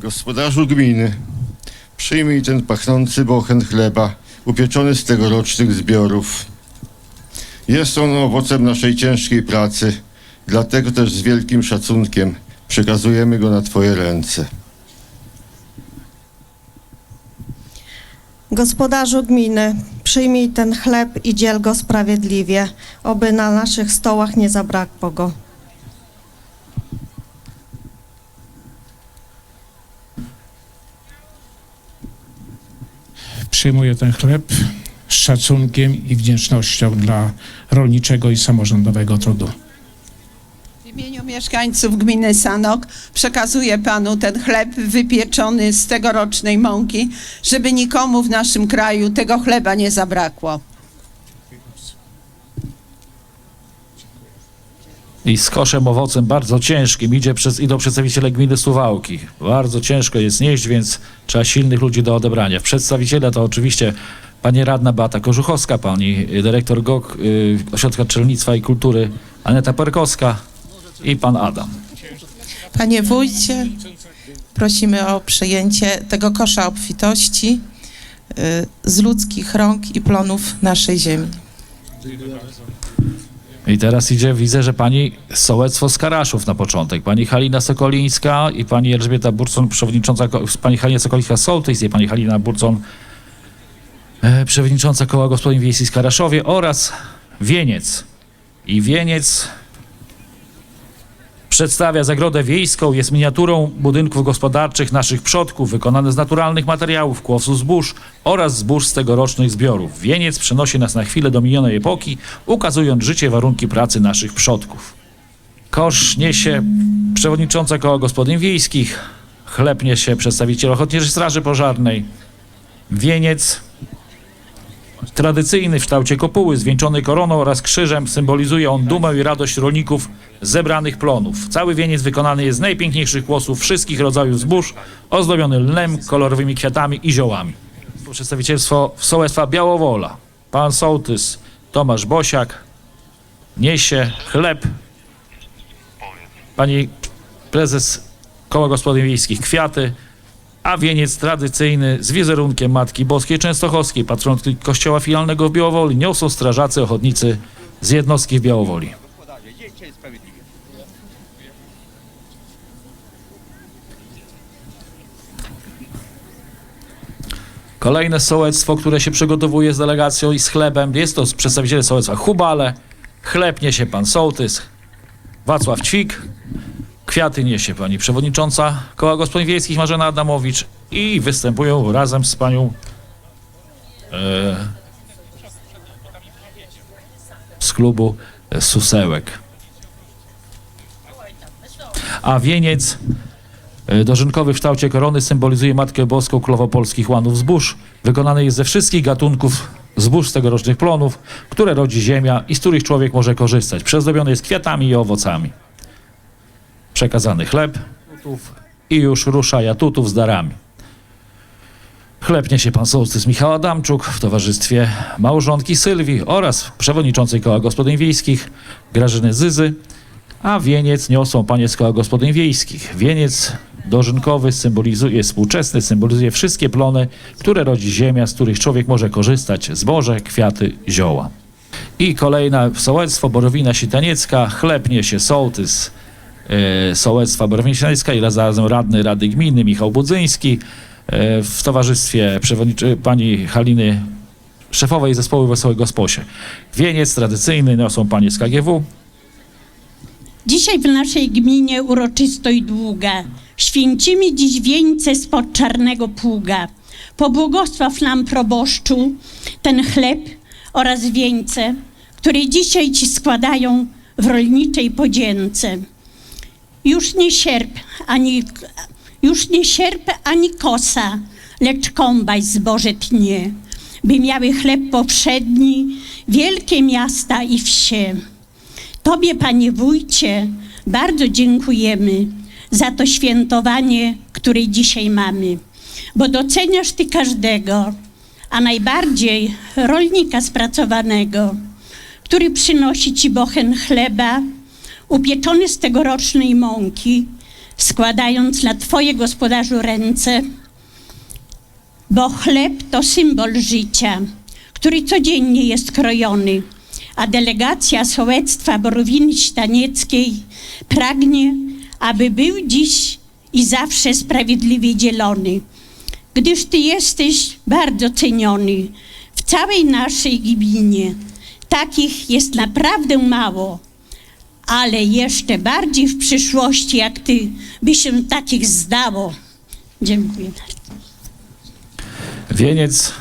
Gospodarzu gminy, przyjmij ten pachnący bochen chleba, upieczony z tegorocznych zbiorów. Jest on owocem naszej ciężkiej pracy, dlatego też z wielkim szacunkiem przekazujemy go na Twoje ręce. Gospodarzu gminy, przyjmij ten chleb i dziel go sprawiedliwie, oby na naszych stołach nie zabrakło go. Przyjmuję ten chleb z szacunkiem i wdzięcznością dla rolniczego i samorządowego trudu. W imieniu mieszkańców gminy Sanok przekazuję panu ten chleb wypieczony z tegorocznej mąki, żeby nikomu w naszym kraju tego chleba nie zabrakło. I z koszem owocem bardzo ciężkim idzie przez, idą przedstawiciele gminy Suwałki. Bardzo ciężko jest nieść, więc trzeba silnych ludzi do odebrania. Przedstawiciele to oczywiście pani radna Beata Korzuchowska, pani dyrektor GOK y, Ośrodka Czelnictwa i Kultury Aneta Perkowska i pan Adam. Panie wójcie, prosimy o przyjęcie tego kosza obfitości y, z ludzkich rąk i plonów naszej ziemi. I teraz idzie, widzę, że pani sołectwo z Karaszów na początek. Pani Halina Sokolińska i pani Elżbieta Burcon, przewodnicząca, pani Halina Sokolińska Sołtys i pani Halina Burcon, e, przewodnicząca Koła Gospodyń Wiejskich z Karaszowie oraz Wieniec. I Wieniec przedstawia zagrodę wiejską, jest miniaturą budynków gospodarczych naszych przodków, wykonane z naturalnych materiałów, kłowców zbóż oraz zbóż z tegorocznych zbiorów. Wieniec przenosi nas na chwilę do minionej epoki, ukazując życie warunki pracy naszych przodków. Kosz niesie przewodnicząca Koła Gospodyń Wiejskich, chleb niesie przedstawiciel Ochotniczej Straży Pożarnej, wieniec tradycyjny w kształcie kopuły, zwieńczony koroną oraz krzyżem, symbolizuje on dumę i radość rolników zebranych plonów. Cały wieniec wykonany jest z najpiękniejszych kłosów wszystkich rodzajów zbóż, ozdobiony lnem, kolorowymi kwiatami i ziołami. Przedstawicielstwo Sołectwa Białowola, pan sołtys Tomasz Bosiak niesie chleb, pani prezes Koła Gospodyń Wiejskich kwiaty, a wieniec tradycyjny z wizerunkiem Matki Boskiej Częstochowskiej, patronki Kościoła Filalnego w Białowoli, niosą strażacy ochotnicy z jednostki w Białowoli. Kolejne sołectwo, które się przygotowuje z delegacją i z chlebem, jest to przedstawiciele sołectwa Hubale, chleb niesie pan sołtys, Wacław Ćwik, kwiaty niesie pani przewodnicząca Koła Gospodyń Wiejskich Marzena Adamowicz i występują razem z panią e, z klubu Susełek. A wieniec e, dożynkowy w kształcie korony symbolizuje Matkę Boską Królowopolskich Łanów Zbóż. Wykonany jest ze wszystkich gatunków zbóż z tegorocznych plonów, które rodzi ziemia i z których człowiek może korzystać. Przezdobiony jest kwiatami i owocami przekazany chleb i już rusza jatutów z darami. Chleb niesie pan sołtys Michał Adamczuk w towarzystwie małżonki Sylwii oraz przewodniczącej Koła Gospodyń Wiejskich Grażyny Zyzy, a wieniec niosą panie z Koła Gospodyń Wiejskich. Wieniec dożynkowy symbolizuje, współczesny, symbolizuje wszystkie plony, które rodzi ziemia, z których człowiek może korzystać, zboże, kwiaty, zioła. I kolejne sołectwo, Borowina Sitaniecka, chleb niesie sołtys, sołectwa Borowniczańska i zarazem radny Rady Gminy Michał Budzyński e, w towarzystwie pani Haliny szefowej zespołu Wesołego Sposie. Wieniec tradycyjny niosą panie z KGW, Dzisiaj w naszej gminie uroczysto i długa. Święcimy dziś wieńce spod czarnego pługa. Pobłogosław nam, proboszczu, ten chleb oraz wieńce, które dzisiaj ci składają w rolniczej podzięce. Już nie sierp ani, już nie sierp ani kosa, lecz kombaj zboże tnie, by miały chleb powszedni wielkie miasta i wsie. Tobie, panie wójcie, bardzo dziękujemy za to świętowanie, które dzisiaj mamy, bo doceniasz ty każdego, a najbardziej rolnika spracowanego, który przynosi ci bochen chleba, upieczony z tegorocznej mąki, składając na Twoje gospodarzu ręce, bo chleb to symbol życia, który codziennie jest krojony, a delegacja sołectwa Borowiny Stanieckiej pragnie, aby był dziś i zawsze sprawiedliwie dzielony, gdyż Ty jesteś bardzo ceniony w całej naszej gminie. Takich jest naprawdę mało, ale jeszcze bardziej w przyszłości, jak Ty by się takich zdało. Dziękuję bardzo. Wieniec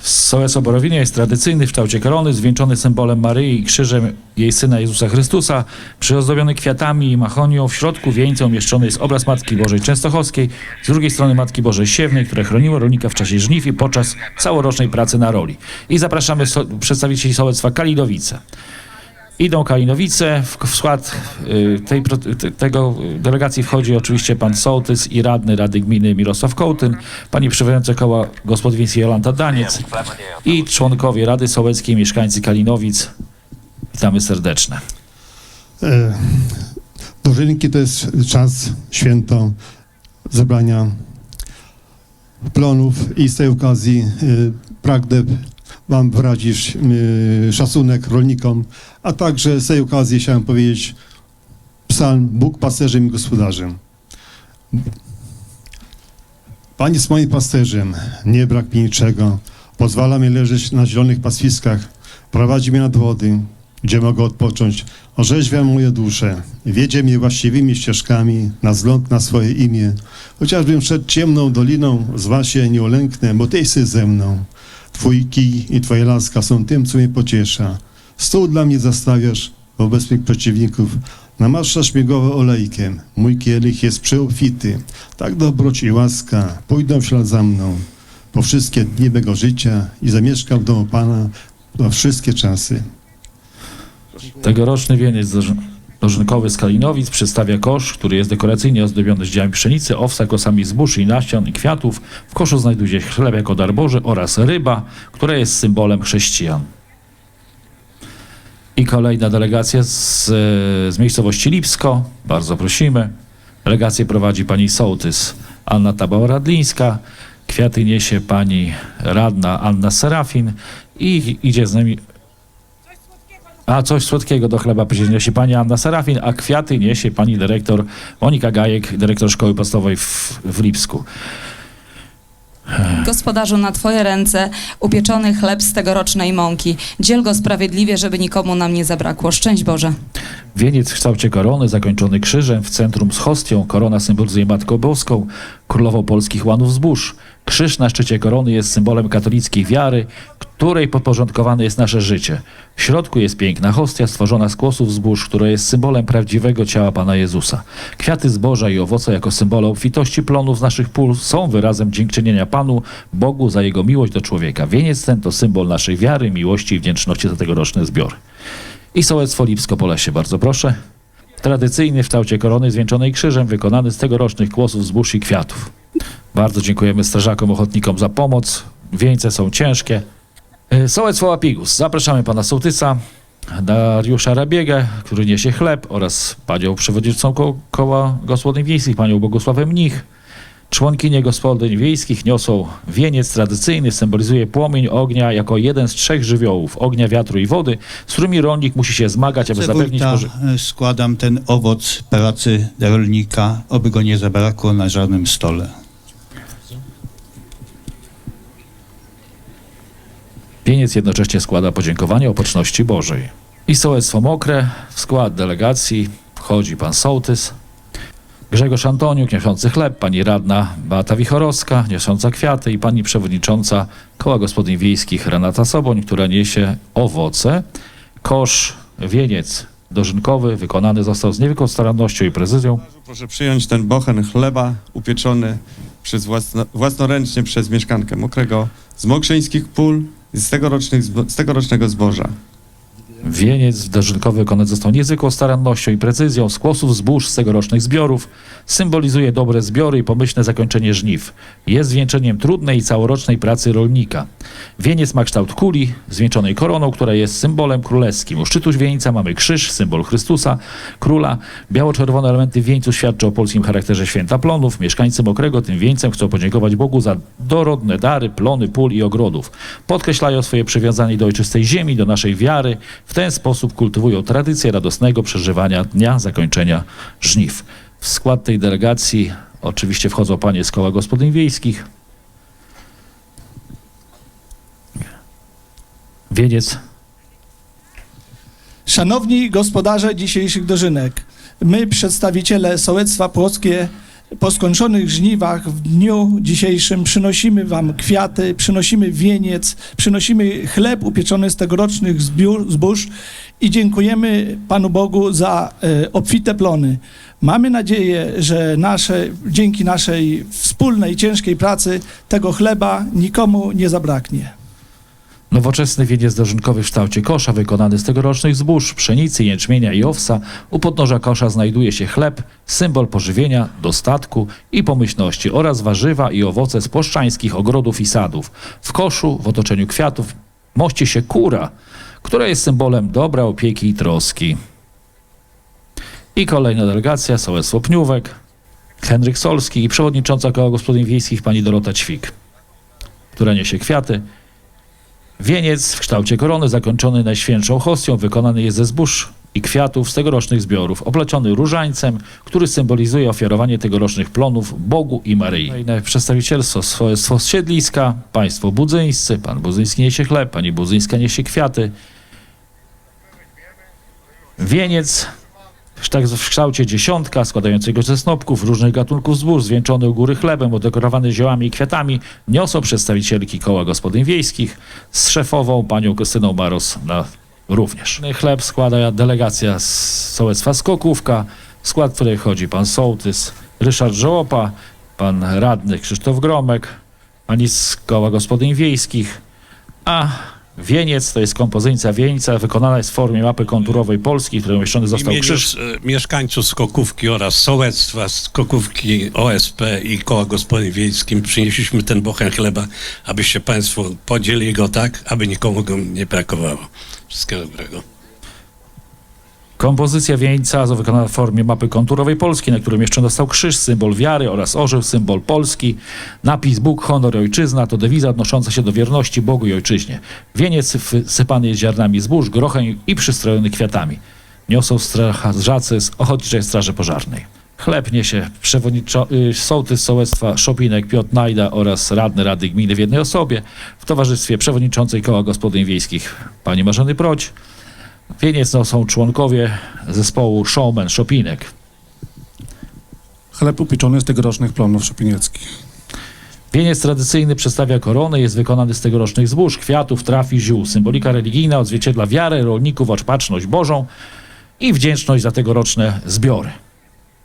z Sołectwa Borowinia jest tradycyjny w kształcie korony, zwieńczony symbolem Maryi i krzyżem jej Syna Jezusa Chrystusa, przyozdobiony kwiatami i machonią. W środku wieńca umieszczony jest obraz Matki Bożej Częstochowskiej, z drugiej strony Matki Bożej Siewnej, która chroniła rolnika w czasie żniw i podczas całorocznej pracy na roli. I zapraszamy so przedstawicieli Sołectwa Kalidowice. Idą Kalinowice, w, w skład y, tej, tego y, delegacji wchodzi oczywiście pan sołtys i radny Rady Gminy Mirosław Kołtyn, pani przewodnicząca koła gospodyń wiejskich Jolanta Daniec i członkowie Rady Sołeckiej, mieszkańcy Kalinowic. Witamy serdeczne. E, Dożynki to jest czas, święto zebrania plonów i z tej okazji e, pragnę Wam wyrazić e, szacunek rolnikom, a także z tej okazji chciałem powiedzieć psalm Bóg pasterzem i gospodarzem. Pan jest moim pasterzem, nie brak mi niczego. Pozwala mi leżeć na zielonych pastwiskach, prowadzi mnie nad wody, gdzie mogę odpocząć. Orzeźwia moje dusze, wiedzie mnie właściwymi ścieżkami na zląd na swoje imię. Chociażbym przed ciemną doliną, zwa się nie ulęknę, bo Ty jesteś ze mną. Twój kij i Twoja laska są tym, co mnie pociesza. Stół dla mnie zastawiasz wobec mych przeciwników. Namaszasz mnie głowę olejkiem. Mój kielich jest przeobfity. Tak dobroć i łaska pójdą w ślad za mną. Po wszystkie dni mego życia i zamieszkam w domu Pana na wszystkie czasy. Tegoroczny wieniec dożynkowy z Kalinowic przedstawia kosz, który jest dekoracyjnie ozdobiony zidziami pszenicy, owsa, kosami zbóż i nasion i kwiatów. W koszu znajduje się chleb jako dar Boży oraz ryba, która jest symbolem chrześcijan. I kolejna delegacja z, e, z miejscowości Lipsko. Bardzo prosimy. Delegację prowadzi pani sołtys Anna Tabała-Radlińska. Kwiaty niesie pani radna Anna Serafin i idzie z nami a coś słodkiego do chleba później niesie pani Anna Serafin, a kwiaty niesie pani dyrektor Monika Gajek, dyrektor szkoły podstawowej w, w Lipsku. Gospodarzu, na Twoje ręce upieczony chleb z tegorocznej mąki. Dziel go sprawiedliwie, żeby nikomu nam nie zabrakło. Szczęść Boże. Wieniec w kształcie korony, zakończony krzyżem, w centrum z hostią. Korona symbolizuje Matkę Boską, królową polskich łanów zbóż. Krzyż na szczycie korony jest symbolem katolickiej wiary, której podporządkowane jest nasze życie. W środku jest piękna hostia stworzona z kłosów zbóż, która jest symbolem prawdziwego ciała Pana Jezusa. Kwiaty zboża i owoce jako symbole obfitości plonów z naszych pól są wyrazem dziękczynienia Panu, Bogu za Jego miłość do człowieka. Wieniec ten to symbol naszej wiary, miłości i wdzięczności za tegoroczny zbiór. I sołectwo Lipsko-Polesie, bardzo proszę. Tradycyjny w kształcie korony zwieńczonej krzyżem, wykonany z tegorocznych kłosów zbóż i kwiatów. Bardzo dziękujemy strażakom ochotnikom za pomoc. Wieńce są ciężkie. E, Sołectwo Łapigus. Zapraszamy pana sołtysa Dariusza Rabiegę, który niesie chleb oraz panią przewodniczącą ko- koła gospodyń wiejskich, panią Bogusławę Mnich. Członkinie gospodyń wiejskich niosą wieniec tradycyjny, symbolizuje płomień ognia jako jeden z trzech żywiołów ognia, wiatru i wody, z którymi rolnik musi się zmagać, aby zapewnić Wójta, może... składam ten owoc pracy rolnika, oby go nie zabrakło na żadnym stole. Wieniec jednocześnie składa podziękowanie o poczności Bożej. I sołectwo Mokre, w skład delegacji wchodzi pan sołtys, Grzegorz Antoniuk, niosący chleb, pani radna Beata Wichorowska, niosąca kwiaty i pani przewodnicząca Koła Gospodyń Wiejskich Renata Soboń, która niesie owoce. Kosz, wieniec dożynkowy wykonany został z niewykłą starannością i precyzją. Proszę przyjąć ten bochen chleba upieczony przez własno, własnoręcznie przez mieszkankę Mokrego z mokrzeńskich pól z tegorocznych, z tegorocznego zboża. Wieniec dożynkowy wykonany został niezwykłą starannością i precyzją z kłosów zbóż z tegorocznych zbiorów. Symbolizuje dobre zbiory i pomyślne zakończenie żniw. Jest zwieńczeniem trudnej i całorocznej pracy rolnika. Wieniec ma kształt kuli, zwieńczonej koroną, która jest symbolem królewskim. U szczytu wieńca mamy krzyż, symbol Chrystusa, króla. Biało-czerwone elementy wieńcu świadczą o polskim charakterze święta plonów. Mieszkańcy Mokrego tym wieńcem chcą podziękować Bogu za dorodne dary, plony, pól i ogrodów. Podkreślają swoje przywiązanie do ojczystej ziemi, do naszej wiary. W ten sposób kultywują tradycję radosnego przeżywania dnia zakończenia żniw. W skład tej delegacji oczywiście wchodzą panie z koła gospodyń wiejskich. Wieniec Szanowni gospodarze dzisiejszych dożynek, my przedstawiciele Sołectwa Płockie po skończonych żniwach w dniu dzisiejszym przynosimy wam kwiaty, przynosimy wieniec, przynosimy chleb upieczony z tegorocznych zbiór, zbóż i dziękujemy Panu Bogu za e, obfite plony. Mamy nadzieję, że nasze, dzięki naszej wspólnej, ciężkiej pracy tego chleba nikomu nie zabraknie. Nowoczesny wieniec dożynkowy w kształcie kosza, wykonany z tegorocznych zbóż, pszenicy, jęczmienia i owsa. U podnóża kosza znajduje się chleb, symbol pożywienia, dostatku i pomyślności oraz warzywa i owoce z płoszczańskich ogrodów i sadów. W koszu, w otoczeniu kwiatów, mości się kura, która jest symbolem dobra, opieki i troski. I kolejna delegacja, sołectwo Pniówek, Henryk Solski i przewodnicząca koła gospodyń wiejskich pani Dorota Ćwik, która niesie kwiaty. Wieniec w kształcie korony zakończony najświętszą hostią wykonany jest ze zbóż i kwiatów z tegorocznych zbiorów, opleciony różańcem, który symbolizuje ofiarowanie tegorocznych plonów Bogu i Maryi. Kolejne Przedstawicielstwo sołectwo z Siedliska, państwo budzyńscy, pan Budzyński niesie chleb, pani Budzyńska niesie kwiaty. Wieniec tak- w kształcie dziesiątka, składającego ze snopków różnych gatunków zbóż, zwieńczony u góry chlebem, udekorowany ziołami i kwiatami, niosą przedstawicielki koła gospodyń wiejskich z szefową panią Krystyną Maros na również. Chleb składa delegacja z sołectwa Skokówka, w skład której wchodzi pan sołtys Ryszard Żołopa, pan radny Krzysztof Gromek, pani z koła gospodyń wiejskich, a wieniec to jest kompozycja wieńca wykonana jest w formie mapy konturowej Polski, w której umieszczony W został imieniu krzyż. e, mieszkańców Skokówki oraz sołectwa Skokówki OSP i Koła Gospodyń Wiejskim przynieśliśmy ten bochen chleba, abyście Państwo podzielili go tak, aby nikomu go nie brakowało. Wszystkiego dobrego. Kompozycja wieńca wykonana w formie mapy konturowej Polski, na której umieszczony został krzyż, symbol wiary oraz orzeł, symbol Polski. Napis Bóg, honor i ojczyzna to dewiza odnosząca się do wierności Bogu i ojczyźnie. Wieniec wsypany jest ziarnami zbóż, grochem i przystrojony kwiatami. Niosą strażacy z Ochotniczej Straży Pożarnej. Chleb niesie przewodniczo- y, sołtys sołectwa Szopinek Piotr Najda oraz radny Rady Gminy w jednej osobie w towarzystwie przewodniczącej Koła Gospodyń Wiejskich pani Marzeny Proć. Wieniec no, są członkowie zespołu Showman Szopinek. Chleb upieczony z tegorocznych plonów szopienieckich. Wieniec tradycyjny przedstawia koronę, jest wykonany z tegorocznych zbóż, kwiatów, traw i ziół. Symbolika religijna odzwierciedla wiarę rolników, opatrzność Bożą i wdzięczność za tegoroczne zbiory.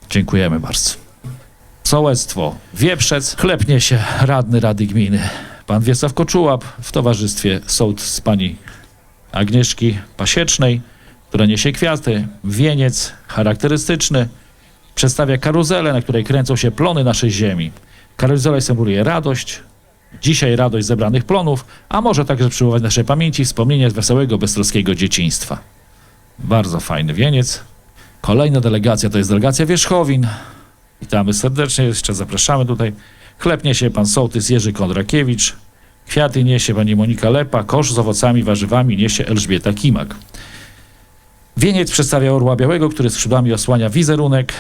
Dziękujemy bardzo. Sołectwo Wieprzec, chleb niesie radny Rady Gminy, pan Wiesław Koczułap w towarzystwie sołtys pani Agnieszki Pasiecznej, która niesie kwiaty, wieniec charakterystyczny, przedstawia karuzelę, na której kręcą się plony naszej ziemi. Karuzela symboluje radość, dzisiaj radość zebranych plonów, a może także przywołać naszej pamięci wspomnienie z wesołego, beztroskiego dzieciństwa. Bardzo fajny wieniec. Kolejna delegacja to jest delegacja Wierzchowin. Witamy serdecznie, jeszcze zapraszamy tutaj. Chleb niesie pan sołtys Jerzy Kondrakiewicz, kwiaty niesie pani Monika Lepa, kosz z owocami, warzywami niesie Elżbieta Kimak. Wieniec przedstawia orła białego, który skrzydłami osłania wizerunek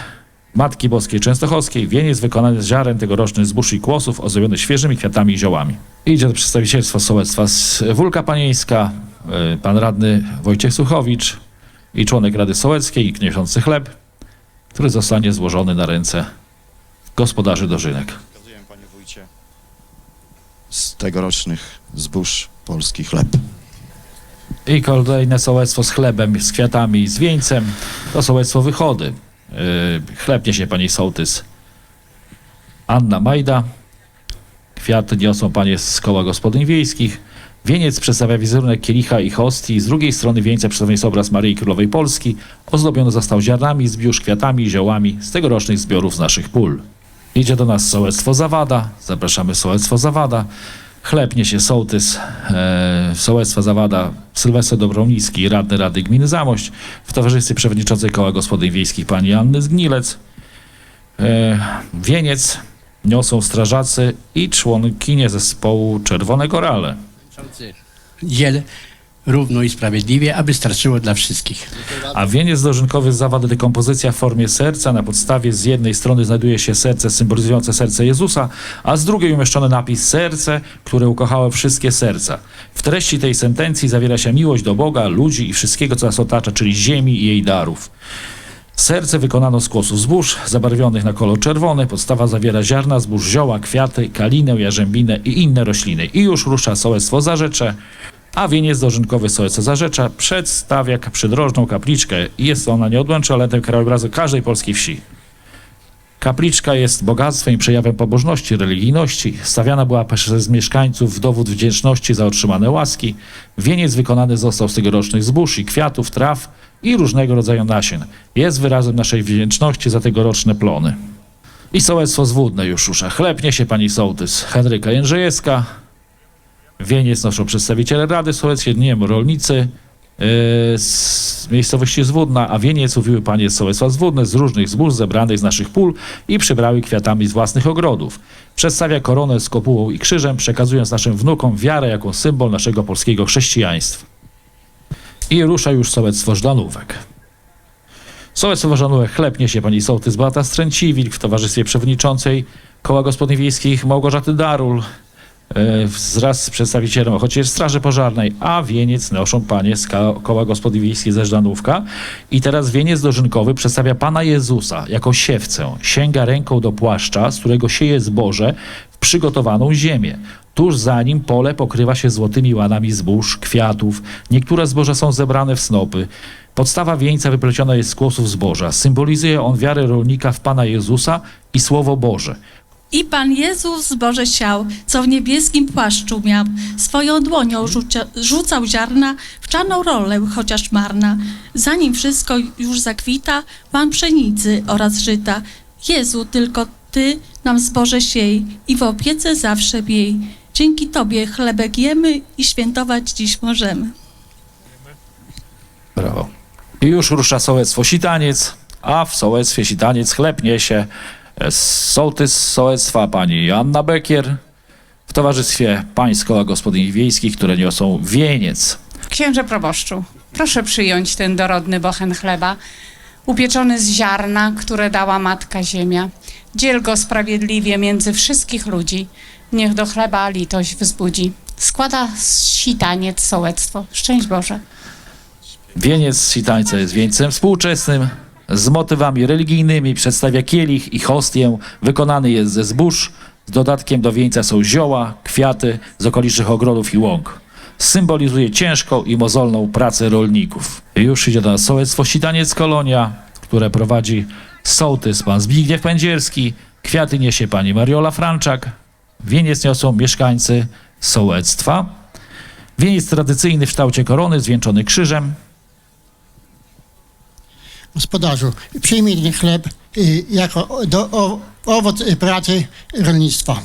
Matki Boskiej Częstochowskiej. Wieniec wykonany z ziaren tegorocznych zbóż i kłosów, ozdobiony świeżymi kwiatami i ziołami. Idzie to przedstawicielstwo sołectwa z Wólka Panieńska, y, pan radny Wojciech Suchowicz i członek Rady Sołeckiej i niosący chleb, który zostanie złożony na ręce gospodarzy dożynek. Z tegorocznych zbóż polski chleb. I kolejne sołectwo z chlebem, z kwiatami, z wieńcem. To sołectwo Wychody. Yy, chleb niesie pani sołtys Anna Majda. Kwiaty niosą panie z koła gospodyń wiejskich. Wieniec przedstawia wizerunek kielicha i hostii, z drugiej strony wieńca przedstawiony jest obraz Maryi Królowej Polski, ozdobiony został ziarnami, zbióż, kwiatami ziołami z tegorocznych zbiorów z naszych pól. Idzie do nas sołectwo Zawada, zapraszamy sołectwo Zawada. Chleb niesie sołtys e, sołectwa Zawada Sylwester Dobrownicki, radny Rady Gminy Zamość, w towarzystwie przewodniczącej Koła Gospodyń Wiejskich pani Anny Zgnilec. E, wieniec niosą strażacy i członkinie zespołu Czerwonego Rale. dziel równo i sprawiedliwie, aby starczyło dla wszystkich. A wieniec dożynkowy zawarty dekompozycja w formie serca. Na podstawie z jednej strony znajduje się serce symbolizujące serce Jezusa, a z drugiej umieszczony napis serce, które ukochało wszystkie serca. W treści tej sentencji zawiera się miłość do Boga, ludzi i wszystkiego, co nas otacza, czyli ziemi i jej darów. Serce wykonano z kłosów zbóż, zabarwionych na kolor czerwony. Podstawa zawiera ziarna zbóż, zioła, kwiaty, kalinę, jarzębinę i inne rośliny. I już rusza sołectwo Zarzecze, a wieniec dożynkowy sołectwa Zarzecza przedstawia przydrożną kapliczkę jest ona nieodłącznym elementem krajobrazu każdej polskiej wsi. Kapliczka jest bogactwem i przejawem pobożności, religijności. Stawiana była przez mieszkańców w dowód wdzięczności za otrzymane łaski. Wieniec wykonany został z tegorocznych zbóż i kwiatów, traw i różnego rodzaju nasion. Jest wyrazem naszej wdzięczności za tegoroczne plony. I sołectwo zwódne już rusza. Chleb niesie pani sołtys Henryka Jędrzejewska. Wieniec noszą przedstawiciele Rady Sołeckiej, dniem rolnicy yy, z miejscowości Zwódna, a wieniec mówiły panie z sołectwa Zwódne z różnych zbóż zebranych z naszych pól i przybrały kwiatami z własnych ogrodów. Przedstawia koronę z kopułą i krzyżem, przekazując naszym wnukom wiarę jako symbol naszego polskiego chrześcijaństwa. I rusza już sołectwo Żdanówek. Sołectwo Żdanówek chleb niesie pani sołtys Beata Stręciwilk w towarzystwie przewodniczącej Koła Gospodyń Wiejskich Małgorzaty Darul, e, wraz z przedstawicielem Ochotniczej Straży Pożarnej, a wieniec noszą panie z Koła Gospodyń Wiejskich ze Żdanówka. I teraz wieniec dożynkowy przedstawia Pana Jezusa jako siewcę. Sięga ręką do płaszcza, z którego sieje zboże w przygotowaną ziemię. Tuż za nim pole pokrywa się złotymi łanami zbóż, kwiatów. Niektóre zboża są zebrane w snopy. Podstawa wieńca wypleciona jest z kłosów zboża. Symbolizuje on wiarę rolnika w Pana Jezusa i Słowo Boże. I Pan Jezus zboże siał, co w niebieskim płaszczu miał. Swoją dłonią rzucia, rzucał ziarna w czarną rolę, chociaż marna. Zanim wszystko już zakwita, Pan pszenicy oraz żyta. Jezu, tylko Ty nam zboże siej i w opiece zawsze miej. Dzięki Tobie chlebek jemy i świętować dziś możemy. Brawo. I już rusza sołectwo Sitaniec, a w sołectwie Sitaniec chleb niesie sołtys sołectwa pani Joanna Bekier w towarzystwie pań z koła gospodyń wiejskich, które niosą wieniec. Księże proboszczu, proszę przyjąć ten dorodny bochen chleba, upieczony z ziarna, które dała Matka Ziemia. Dziel go sprawiedliwie między wszystkich ludzi. Niech do chleba litość wzbudzi. Składa sitaniec sołectwo. Szczęść Boże. Wieniec Sitańca jest wieńcem współczesnym, z motywami religijnymi, przedstawia kielich i hostię, wykonany jest ze zbóż, z dodatkiem do wieńca są zioła, kwiaty z okolicznych ogrodów i łąk. Symbolizuje ciężką i mozolną pracę rolników. Już idzie do nas sołectwo Sitaniec Kolonia, które prowadzi sołtys pan Zbigniew Pędzierski, kwiaty niesie pani Mariola Franczak, wieniec niosą mieszkańcy sołectwa. Wieniec tradycyjny w kształcie korony, zwieńczony krzyżem, Gospodarzu, przyjmij ten chleb y, jako do, o, owoc y, pracy rolnictwa.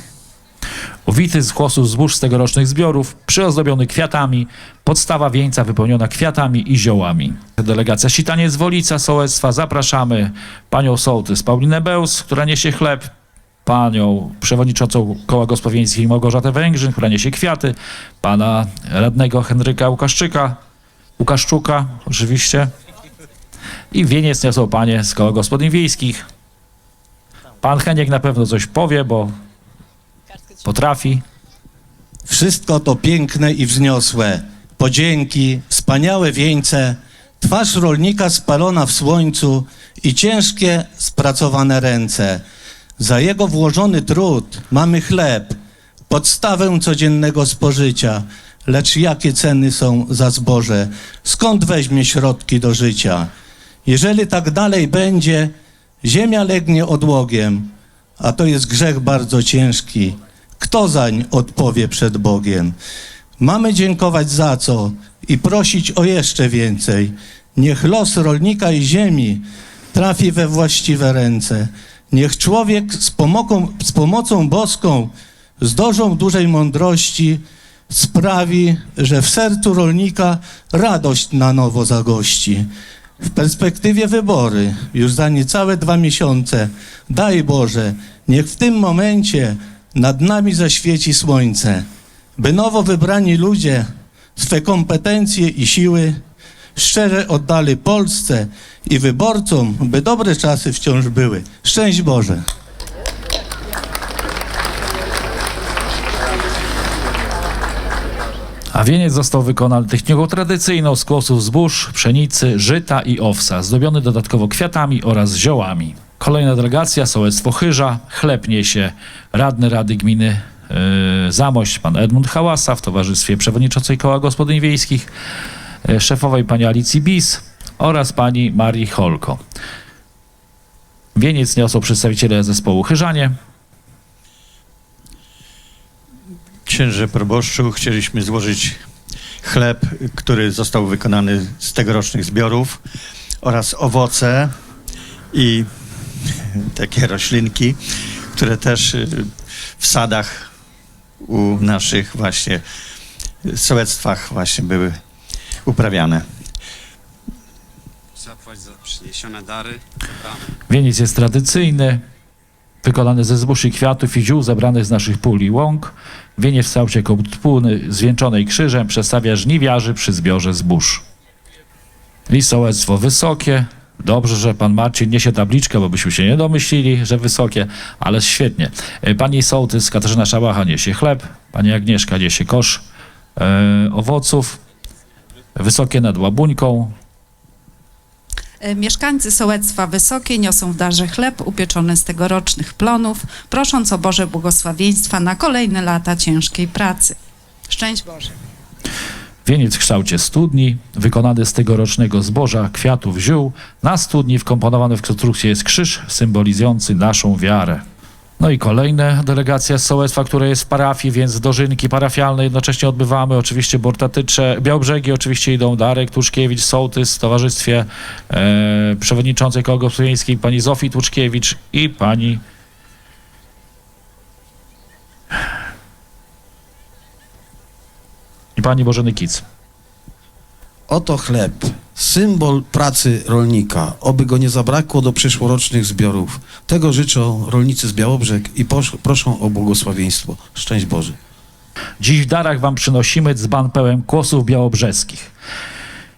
Owity z kłosów zbóż z tegorocznych zbiorów, przyozdobiony kwiatami, podstawa wieńca wypełniona kwiatami i ziołami. Delegacja Sitaniec Wolica Sołectwa, zapraszamy panią sołtys Paulinę Bełs, która niesie chleb, panią przewodniczącą Koła Gospodyńskich Małgorzatę Węgrzyn, która niesie kwiaty, pana radnego Henryka Łukaszczyka, Łukaszczuka oczywiście i wieniec niosą panie z Koła Gospodyń Wiejskich. Pan Heniek na pewno coś powie, bo potrafi. Wszystko to piękne i wzniosłe. Podzięki, wspaniałe wieńce, twarz rolnika spalona w słońcu i ciężkie, spracowane ręce. Za jego włożony trud mamy chleb, podstawę codziennego spożycia. Lecz jakie ceny są za zboże? Skąd weźmie środki do życia? Jeżeli tak dalej będzie, ziemia legnie odłogiem, a to jest grzech bardzo ciężki. Kto zań odpowie przed Bogiem? Mamy dziękować za co i prosić o jeszcze więcej. Niech los rolnika i ziemi trafi we właściwe ręce. Niech człowiek z, pomocą, z pomocą boską, z dożą dużej mądrości sprawi, że w sercu rolnika radość na nowo zagości. W perspektywie wybory, już za niecałe dwa miesiące, daj Boże, niech w tym momencie nad nami zaświeci słońce, by nowo wybrani ludzie swe kompetencje i siły szczerze oddali Polsce i wyborcom, by dobre czasy wciąż były. Szczęść Boże! A wieniec został wykonany techniką tradycyjną z kłosów zbóż, pszenicy, żyta i owsa, zdobiony dodatkowo kwiatami oraz ziołami. Kolejna delegacja, sołectwo Chyża, chleb niesie radny Rady Gminy yy, Zamość, pan Edmund Hałasa w towarzystwie przewodniczącej Koła Gospodyń Wiejskich, yy, szefowej pani Alicji Bis oraz pani Marii Holko. Wieniec niosą przedstawiciele zespołu Chyżanie, Księże proboszczu, chcieliśmy złożyć chleb, który został wykonany z tegorocznych zbiorów oraz owoce i takie roślinki, które też y, w sadach u naszych właśnie sołectwach właśnie były uprawiane. Zapłać za przyniesione dary. Wieniec jest tradycyjny, wykonany ze zbóż i kwiatów i ziół zebranych z naszych pól i łąk. Wieniec w kształcie koptpuny zwieńczonej krzyżem przedstawia żniwiarzy przy zbiorze zbóż. I sołectwo wysokie. Dobrze, że pan Marcin niesie tabliczkę, bo byśmy się nie domyślili, że wysokie, ale świetnie. E, Pani sołtys Katarzyna Szabacha niesie chleb, pani Agnieszka niesie kosz e, owoców, wysokie nad łabuńką, Mieszkańcy sołectwa Wysokie niosą w darze chleb upieczony z tegorocznych plonów, prosząc o Boże błogosławieństwa na kolejne lata ciężkiej pracy. Szczęść Boże. Wieniec w kształcie studni, wykonany z tegorocznego zboża, kwiatów, ziół. Na studni wkomponowany w konstrukcję jest krzyż symbolizujący naszą wiarę. No i kolejne delegacja z sołectwa, które jest w parafii, więc dożynki parafialne jednocześnie odbywamy. Oczywiście Bortatycze, Białbrzegi oczywiście idą, Darek Tłuczkiewicz, sołtys w towarzystwie e, przewodniczącej koła gospodyńskiej pani Zofii Tłuczkiewicz i pani i pani Bożeny Kic. Oto chleb, symbol pracy rolnika, oby go nie zabrakło do przyszłorocznych zbiorów. Tego życzą rolnicy z Białobrzeg i proszą o błogosławieństwo. Szczęść Boże. Dziś w darach wam przynosimy dzban pełen kłosów białobrzeskich.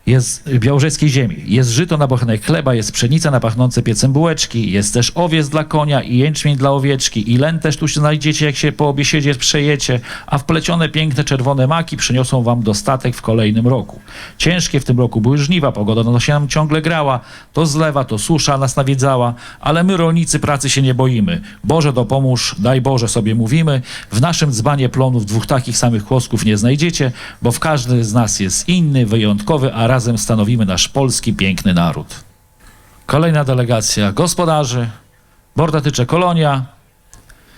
Jest białorzeskiej ziemi. Jest żyto na bochenek chleba, jest pszenica na pachnące piecem bułeczki, jest też owiec dla konia i jęczmień dla owieczki i len też tu się znajdziecie, jak się po obiesiedzie przejecie, a wplecione piękne czerwone maki przyniosą wam dostatek w kolejnym roku. Ciężkie w tym roku były żniwa, pogoda no się nam ciągle grała, to zlewa, to susza nas nawiedzała, ale my rolnicy pracy się nie boimy. Boże dopomóż, daj Boże sobie mówimy, w naszym dzbanie plonów dwóch takich samych kłosków nie znajdziecie, bo w każdy z nas jest inny, wyjątkowy, a razem stanowimy nasz polski piękny naród. Kolejna delegacja gospodarzy, Bordatycze Kolonia,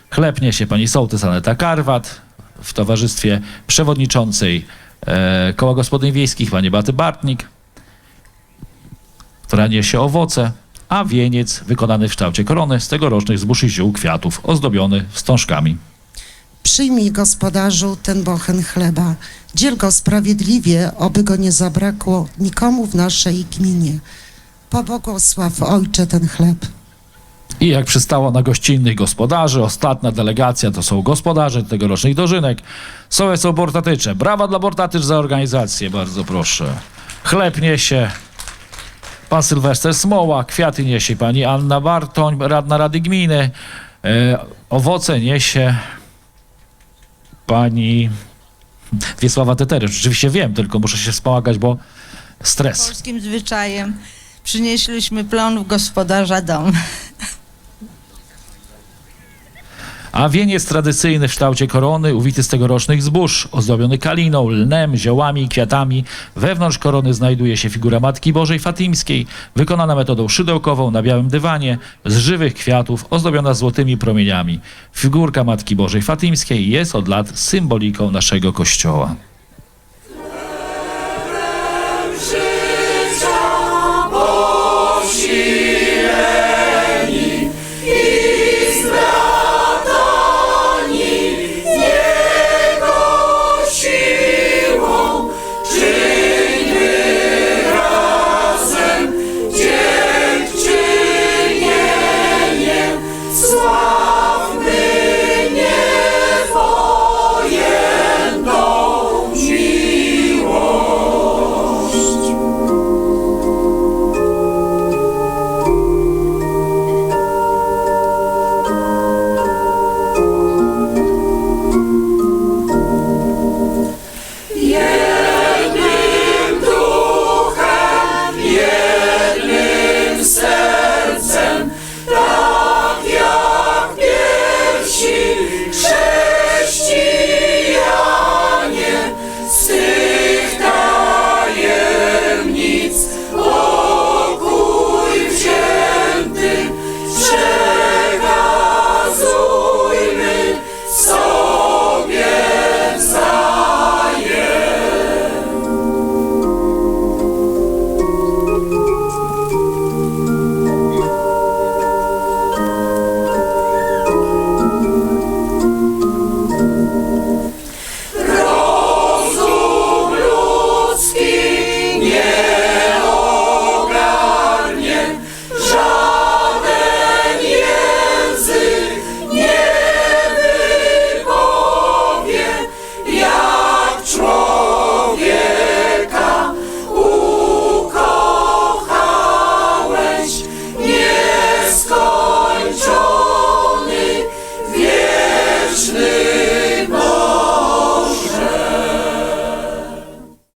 chleb niesie pani sołtys Aneta Karwat w towarzystwie przewodniczącej e, Koła Gospodyń Wiejskich pani Baty Bartnik, która niesie owoce, a wieniec wykonany w kształcie korony z tegorocznych i ziół kwiatów, ozdobiony wstążkami. Przyjmij, gospodarzu, ten bochen chleba. Dziel go sprawiedliwie, oby go nie zabrakło nikomu w naszej gminie. Pobłogosław, Ojcze, ten chleb. I jak przystało na gościnnych gospodarzy, ostatnia delegacja to są gospodarze tegorocznych dożynek. Sołectwo Bortatycze. Brawa dla Bortatycz za organizację, bardzo proszę. Chleb niesie pan Sylwester Smoła, kwiaty niesie pani Anna Bartoń, radna Rady Gminy. E, owoce niesie pani Wiesława Tetery. Rzeczywiście wiem, tylko muszę się wspomagać, bo stres. Polskim zwyczajem przynieśliśmy plon w gospodarza dom. A wieniec tradycyjny w kształcie korony, uwity z tegorocznych zbóż, ozdobiony kaliną, lnem, ziołami kwiatami. Wewnątrz korony znajduje się figura Matki Bożej Fatimskiej, wykonana metodą szydełkową na białym dywanie, z żywych kwiatów, ozdobiona złotymi promieniami. Figurka Matki Bożej Fatimskiej jest od lat symboliką naszego kościoła.